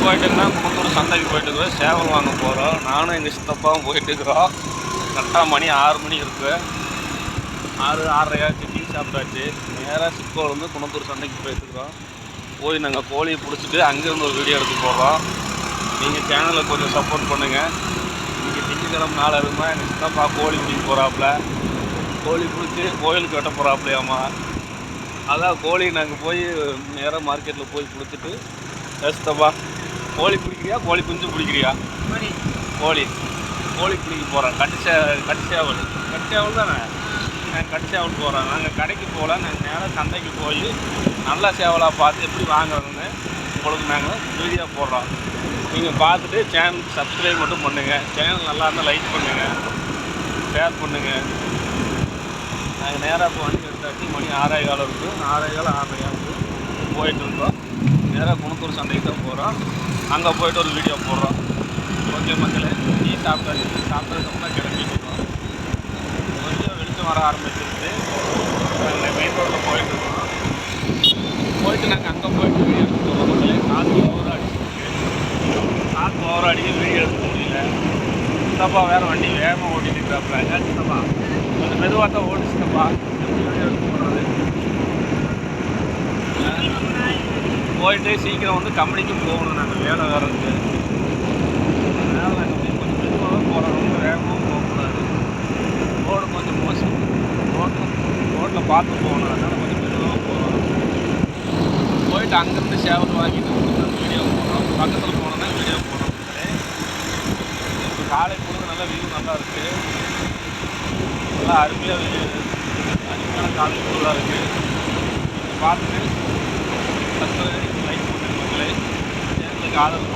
போயிட்டுங்கன்னா குளத்தூர் சந்தைக்கு போயிட்டுருக்கோம் சேவல் வாங்க போகிறோம் நானும் எங்கள் சித்தப்பாவும் போயிட்டு இருக்கிறோம் கரெக்டாக மணி ஆறு மணி இருக்கு. ஆறு ஆறரையாச்சு டீ சாப்பிட்டாச்சு. நேராக சிக்கோலேருந்து குணத்தூர் சந்தைக்கு போயிட்டுருக்குறோம் போய் நாங்கள் கோழியை பிடிச்சிட்டு அங்கேருந்து ஒரு வீடியோ எடுத்து போடுறோம் நீங்கள் சேனலை கொஞ்சம் சப்போர்ட் பண்ணுங்கள் இன்றைக்கி திங்கக்கிழமை நாள் அதுமா எங்கள் சித்தப்பா கோழி பிடிக்க போகிறாப்புல கோழி பிடிச்சி கோயிலுக்கு வெட்ட போகிறாப்புலையாம்மா அதான் கோழி நாங்கள் போய் நேராக மார்க்கெட்டில் போய் கொடுத்துட்டு சித்தப்பா கோழி பிடிக்கிறியா கோழி குஞ்சு பிடிக்கிறியா? கோழி. கோழி. பிடிக்க போகிறேன் கட்டி கட்டி சேவல் கட்டி சேவல் தானே? நான் கட்டி சேவல் போகிறேன் நாங்கள் கடைக்கு போகல. நாங்கள் நேராக சந்தைக்கு போய் நல்ல சேவலாக பார்த்து எப்படி வாங்குறதுன்னு உங்களுக்கு நாங்கள் வீடியோ போடுறோம். நீங்கள் பார்த்துட்டு சேனலுக்கு சப்ஸ்கிரைப் மட்டும் பண்ணுங்கள் சேனல் நல்லா இருந்தால் லைக் பண்ணுங்கள் ஷேர் பண்ணுங்கள் நாங்கள் நேராக இப்போ வண்டி எடுத்தாச்சு. மணி ஆறே காலம் இருக்குது ஆறே காலம் ஆறரை காலம் போயிட்டு இருக்கோம். நேராக குணத்தூர் சந்தைக்கு தான் போகிறோம் அங்கே போயிட்டு ஒரு வீடியோ போடுறோம். ஓகே மக்களே டீ சாப்பிட்டாச்சு டீ சாப்பிட்டதுக்கப்புறம் கிளம்பிட்டு இருக்கோம். கொஞ்சம் வெளிச்சம் வர ஆரம்பிச்சிருச்சு. நாங்கள் மெயின் ரோட்டில் போயிட்டு இருக்கோம். போயிட்டு நாங்கள் அங்கே போயிட்டு வீடியோ எடுத்துக்கிறோம் மக்களே. காற்று ஓவர் அடிச்சிருக்கு. காற்று ஓவர் அடிக்க வீடியோ எடுக்க முடியல. சித்தப்பா வேறு வண்டி வேகமாக ஓட்டிட்டு இருக்கிறாப்புல. சித்தப்பா கொஞ்சம் மெதுவாக தான் ஓடிச்சுட்டப்பா எப்படி வீடியோ எடுத்து போகிறது போயிட்டு சீக்கிரம் வந்து கம்பெனிக்கும் போகணும். நாங்கள் வேலை வேறு இருக்குது அதனால் நாங்கள் கொஞ்சம் மெதுவாக போகிறோம் ரொம்ப வேகமாக போகக்கூடாது. ரோடு கொஞ்சம் மோசம். ரோட்டில் ரோட்டில் பார்த்து போகணும். அதனால் கொஞ்சம் மெதுவாக போகிறோம் போயிட்டு அங்கேருந்து சேவல் வாங்கிட்டு வீடியோ போகிறோம் பக்கத்தில் போனோம்னா வீடியோ போகிறோம் இப்போ காலை பொழுது நல்லா வியூ நல்லா இருக்குது நல்லா அருமையாக அருமையான காலை பொழுதாக இருக்குது பார்த்துட்டு சப்ஸ்கிரைப் லைக் பண்ணுங்க மக்களே எங்களுக்கு ஆதரவு